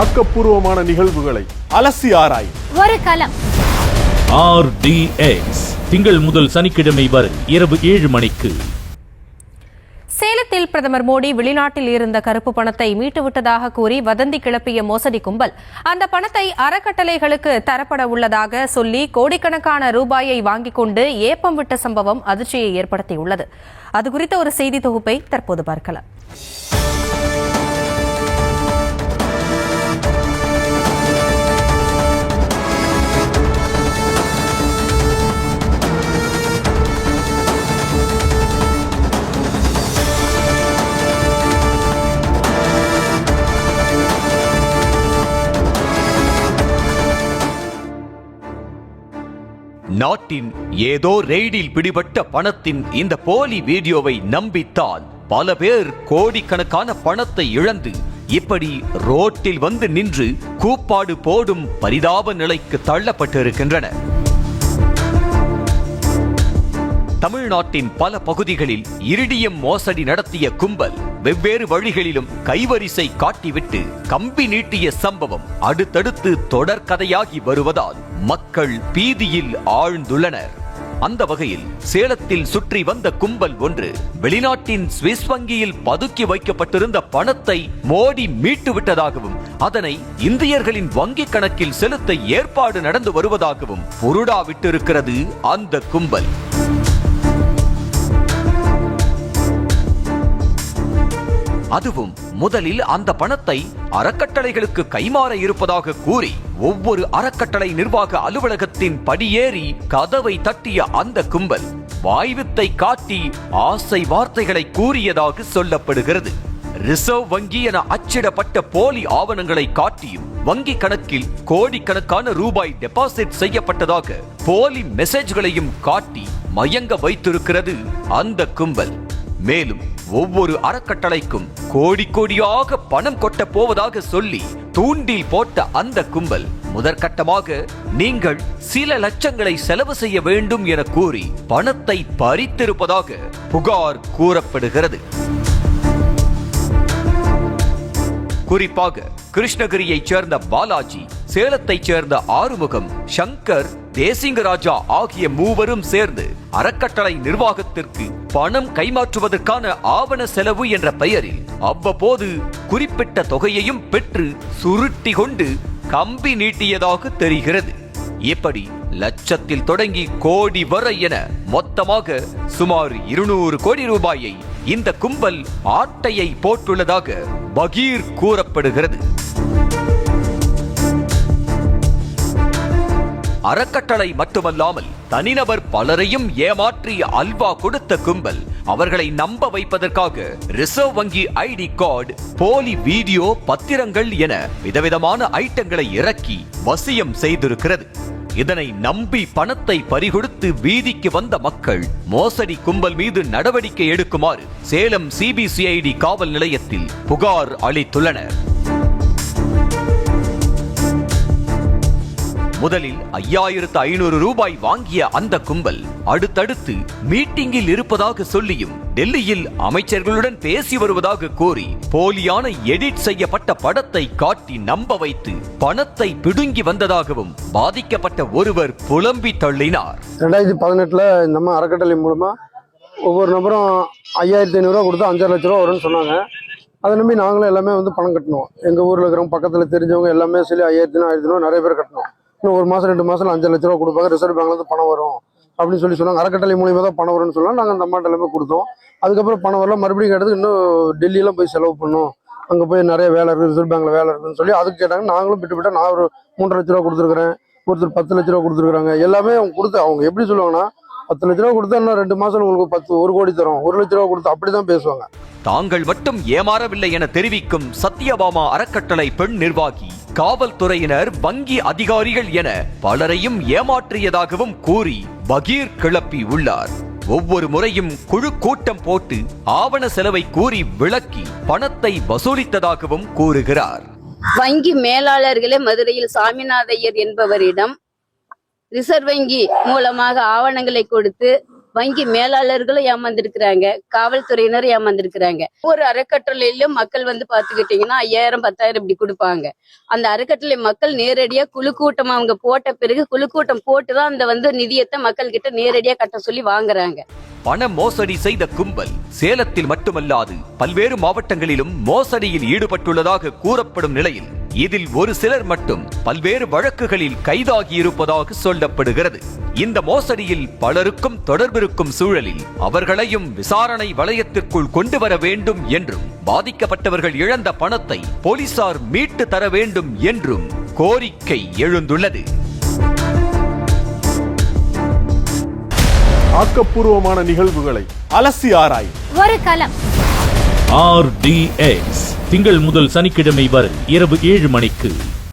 ஆக்கப்பூர்வமான நிகழ்வுகளை அலசி ஆராய் ஒரு களம் ஆர்டிஎக்ஸ் திங்கள் முதல் சனிக்கிழமை வரை இரவு ஏழு மணிக்கு. சேலத்தில் பிரதமர் மோடி வெளிநாட்டில் இருந்த கருப்பு பணத்தை மீட்டுவிட்டதாக கூறி வதந்தி கிளப்பிய மோசடி கும்பல். அந்த பணத்தை அறக்கட்டளைகளுக்கு தரப்பட உள்ளதாக சொல்லி கோடிக்கணக்கான ரூபாயை வாங்கிக் கொண்டு ஏப்பம் விட்ட சம்பவம் அதிர்ச்சியை ஏற்படுத்தியுள்ளது. அது குறித்த ஒரு செய்தி தொகுப்பை தற்போது பார்க்கலாம். நாட்டின் ஏதோ ரெய்டில் பிடிபட்ட பணத்தின் இந்த போலி வீடியோவை நம்பித்தான் பல பேர் கோடிக்கணக்கான பணத்தை இழந்து இப்படி ரோட்டில் வந்து நின்று கூப்பாடு போடும் பரிதாப நிலைக்கு தள்ளப்பட்டிருக்கின்றன தமிழ்நாட்டின் பல பகுதிகளில் இரிடியம் மோசடி நடத்திய கும்பல் வெவ்வேறு வழிகளிலும் கைவரிசை காட்டிவிட்டு கம்பி நீட்டிய சம்பவம் அடுத்தடுத்து தொடர்கதையாகி வருவதால் மக்கள் பீதியில் ஆழ்ந்துள்ளனர். அந்த வகையில் சேலத்தில் சுற்றி வந்த கும்பல் ஒன்று வெளிநாட்டின் சுவிஸ் வங்கியில் பதுக்கி வைக்கப்பட்டிருந்த பணத்தை மோடி மீட்டு விட்டதாகவும் அதனை இந்தியர்களின் வங்கிக் கணக்கில் செலுத்த ஏற்பாடு நடந்து வருவதாகவும் புருடா விட்டிருக்கிறது அந்த கும்பல். அதுவும் முதலில் அந்த பணத்தை அறக்கட்டளைகளுக்கு கைமாற இருப்பதாக கூறி ஒவ்வொரு அறக்கட்டளை நிர்வாக அலுவலகத்தின் படியேறி கதவை தட்டிய அந்த கும்பல் வாய்வித்தை காட்டி ஆசை வார்த்தைகளை கூறியதாக சொல்லப்படுகிறது. ரிசர்வ் வங்கி என அச்சிடப்பட்ட போலி ஆவணங்களை காட்டியும் வங்கி கணக்கில் கோடிக்கணக்கான ரூபாய் டெபாசிட் செய்யப்பட்டதாக போலி மெசேஜ்களையும் காட்டி மயங்க வைத்திருக்கிறது அந்த கும்பல். மேலும் ஒவ்வொரு அறக்கட்டளைக்கும் கோடி கோடியாக பணம் கொட்ட போவதாக சொல்லி தூண்டில் போட்ட அந்த கும்பல் முதற்கட்டமாக நீங்கள் சில லட்சங்களை செலவு செய்ய வேண்டும் என கூறி பணத்தை பறித்திருப்பதாக புகார் கூறப்படுகிறது. குறிப்பாக கிருஷ்ணகிரியைச் சேர்ந்த பாலாஜி சேலத்தைச் சேர்ந்த ஆறுமுகம் சங்கர் தேசிங்கராஜா ஆகிய மூவரும் சேர்ந்து அறக்கட்டளை நிர்வாகத்திற்கு பணம் கைமாற்றுவதற்கான ஆவண செலவு என்ற பெயரில் அவ்வப்போது குறிப்பிட்ட தொகையையும் பெற்று சுருட்டி கொண்டு கம்பி நீட்டியதாக தெரிகிறது. இப்படி லட்சத்தில் தொடங்கி கோடி வரை என மொத்தமாக சுமார் இருநூறு கோடி ரூபாயை இந்த கும்பல் ஆட்டையை போட்டுள்ளதாக பகீர் கூறப்படுகிறது. அறக்கட்டளை மட்டுமல்லாமல் தனிநபர் பலரையும் ஏமாற்றி அல்வா கொடுத்த கும்பல் அவர்களை நம்ப வைப்பதற்காக ரிசர்வ் வங்கி ஐடி கார்டு போலி வீடியோ பத்திரங்கள் என விதவிதமான ஐட்டங்களை இறக்கி வசியம் செய்திருக்கிறது. இதனை நம்பி பணத்தை பறிகொடுத்து வீதிக்கு வந்த மக்கள் மோசடி கும்பல் மீது நடவடிக்கை எடுக்குமாறு சேலம் சிபிசிஐடி காவல் நிலையத்தில் புகார் அளித்துள்ளனர். முதலில் ஐயாயிரத்து ஐநூறு ரூபாய் வாங்கிய அந்த கும்பல் அடுத்தடுத்து மீட்டிங்கில் இருப்பதாக சொல்லியும் டெல்லியில் அமைச்சர்களுடன் பேசி வருவதாக கூறி போலியான எடிட் செய்யப்பட்ட படத்தை காட்டி நம்ப வைத்து பணத்தை பிடுங்கி வந்ததாகவும் பாதிக்கப்பட்ட ஒருவர் புலம்பி தள்ளினார். ரெண்டாயிரத்தி பதினெட்டில் நம்ம அறக்கட்டளை மூலமாக ஒவ்வொரு நபரும் ஐயாயிரத்தி ஐநூறுரூவா கொடுத்து அஞ்சரை லட்ச ரூபா வரும்னு சொன்னாங்க. அதை நம்பி நாங்களும் எல்லாமே வந்து பணம் கட்டணும். எங்கள் ஊரில் இருக்கிறவங்க பக்கத்தில் தெரிஞ்சவங்க எல்லாமே சொல்லி ஐயாயிரத்தி ஆயிரத்தி நிறைய பேர் கட்டணும். இன்னும் ஒரு மாதம் ரெண்டு மாதம் அஞ்சு லட்ச ரூபா கொடுப்பாங்க. ரிசர்வ் பேங்க்லேருந்து பணம் வரும் அப்படின்னு சொல்லி சொன்னாங்க. அறக்கட்டளை மூலியமாக தான் பணம் வரும்னு சொன்னால் நாங்கள் அந்த அம்மாட்ட எல்லாமே கொடுத்தோம். அதுக்கப்புறம் பணம் வரல. மறுபடியும் கேட்டதுக்கு இன்னும் டெல்லியெல்லாம் போய் செலவு பண்ணோம். அங்கே போய் நிறைய வேலை இருக்குது ரிசர்வ் பேங்க்கில் வேலை இருக்குதுன்னு சொல்லி அதுக்கு கேட்டாங்க. நாங்களும் விட்டு நான் ஒரு மூன்றரை லட்ச ரூபா கொடுத்துருக்குறேன். ஒருத்தர் பத்து லட்ச ரூபா கொடுத்துருக்குறாங்க. எல்லாமே அவங்க கொடுத்து அவங்க எப்படி சொல்லுவாங்கன்னா பத்து லட்ச ரூபா கொடுத்தா இன்னும் ரெண்டு மாசம் உங்களுக்கு பத்து ஒரு கோடி தரும். ஒரு லட்ச ரூபா கொடுத்து அப்படிதான் பேசுவாங்க. தாங்கள் மட்டும் ஏமாறவில்லை என தெரிவிக்கும் சத்யபாமா அறக்கட்டளை பெண் நிர்வாகி. காவல்துறையினர் வங்கி அதிகாரிகள் என பலரையும் ஏமாற்றியதாகவும் கூறி பகீர் கிளப்பி உள்ளார். ஒவ்வொரு முறையும் குழு கூட்டம் போட்டு ஆவண செலவை கூறி விளக்கி பணத்தை வசூலித்ததாகவும் கூறுகிறார். வங்கி மேலாளர்களே மதுரையில் சாமிநாதையர் என்பவரிடம் ரிசர்வ் வங்கி மூலமாக ஆவணங்களை கொடுத்து வங்கி மேலாளர்களும் ஏமாந்துருக்கிறாங்க காவல்துறையினர் ஏமாந்துருக்கிறாங்க. ஒரு அறக்கட்டளையிலும் மக்கள் வந்து பாத்துக்கிட்டீங்கன்னா ஐயாயிரம் பத்தாயிரம் இப்படி கொடுப்பாங்க. அந்த அறக்கட்டளை மக்கள் நேரடியா குழு கூட்டம் அவங்க போட்ட பிறகு குழு கூட்டம் போட்டுதான் அந்த வந்து நிதியத்தை மக்கள் கிட்ட நேரடியா கட்ட சொல்லி வாங்குறாங்க. பண மோசடி செய்த கும்பல் சேலத்தில் மட்டுமல்லாது பல்வேறு மாவட்டங்களிலும் மோசடியில் ஈடுபட்டுள்ளதாக கூறப்படும் நிலையில் இதில் ஒரு சிலர் மட்டும் பல்வேறு வழக்குகளில் கைதாகி இருப்பதாக சொல்லப்படுகிறது. இந்த மோசடியில் பலருக்கும் தொடர்பிருக்கும் சூழலில் அவர்களையும் விசாரணை வளையத்திற்குள் கொண்டு வர வேண்டும் என்றும் பாதிக்கப்பட்டவர்கள் இழந்த பணத்தை போலீசார் மீட்டு தர வேண்டும் என்றும் கோரிக்கை எழுந்துள்ளது. ஆக்கப்பூர்வமான நிகழ்வுகளை அலசி ஆராயும். ஒரு களம் ஆர் டி எக்ஸ். திங்கள் முதல் சனிக்கிழமை வரை இரவு ஏழு மணிக்கு